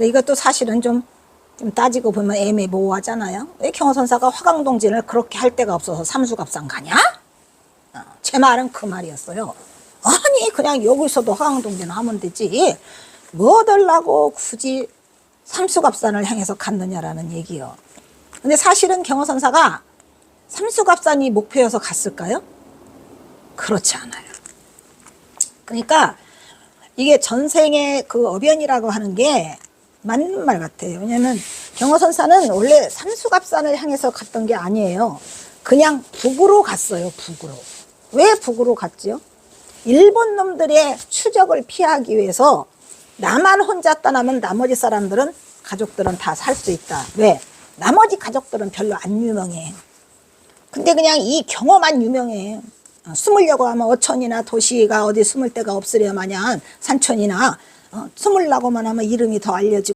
이것도 사실은 좀, 좀 따지고 보면 애매모호하잖아요. 왜 경호선사가 화강동진을 그렇게 할 데가 없어서 삼수갑산 가냐? 어, 제 말은 그 말이었어요. 아니 그냥 여기서도 화강동진 하면 되지. 뭐 하려고 굳이 삼수갑산을 향해서 갔느냐라는 얘기요. 근데 사실은 경호선사가 삼수갑산이 목표여서 갔을까요? 그렇지 않아요. 그러니까 이게 전생의 그 어변이라고 하는 게 맞는 말 같아요. 왜냐면 경호선사는 원래 삼수갑산을 향해서 갔던 게 아니에요. 그냥 북으로 갔어요, 북으로. 왜 북으로 갔지요? 일본 놈들의 추적을 피하기 위해서 나만 혼자 떠나면 나머지 사람들은 가족들은 다 살 수 있다. 왜? 나머지 가족들은 별로 안 유명해. 근데 그냥 이 경험만 유명해. 어, 숨으려고 하면 어촌이나 도시가 어디 숨을 데가 없으려 마냥 산촌이나 어, 숨으려고만 하면 이름이 더 알려지고